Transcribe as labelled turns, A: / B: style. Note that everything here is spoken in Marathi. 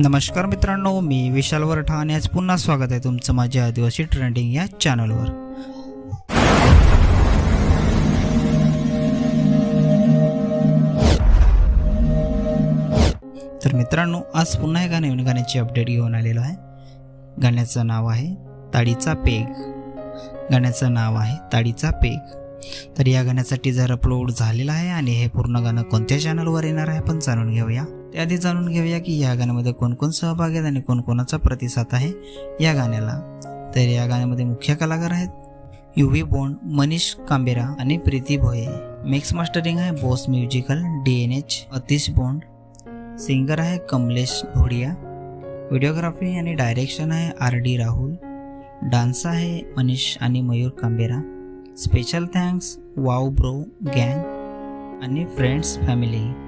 A: नमस्कार मित्रांनो मी विशाल वरठा आणि आज पुन्हा स्वागत आहे तुमचं माझ्या आदिवासी ट्रेंडिंग या चॅनलवर. तर मित्रांनो आज पुन्हा एका नवीन गाण्याची अपडेट घेऊन आलेलो आहे. गाण्याचं नाव आहे ताडीचा पेग. गाण्याचं नाव आहे ताडीचा पेग. तर या गाण्याचा टीजर अपलोड झालेला आहे आणि हे पूर्ण गाणं कोणत्या चॅनलवर येणार आहे आपण जाणून घेऊया. त्याआधी जाणून घेऊया की या गाण्यामध्ये कोण कोण सहभागी आहेत आणि कोणकोणाचा प्रतिसाद आहे या गाण्याला. तर या गाण्यामध्ये मुख्य कलाकार आहेत युवी बोंड मनीष कांबेरा आणि प्रीती भोये. मिक्स मास्टरिंग आहे Boss musical D N H Atish Bond. Singer आहे कमलेश ढोडिया व्हिडिओग्राफी आणि डायरेक्शन आहे आर डी राहुल. डान्स आहे मनीष आणि Mayur Kambera. Special thanks wow bro गँग आणि फ्रेंड्स फॅमिली.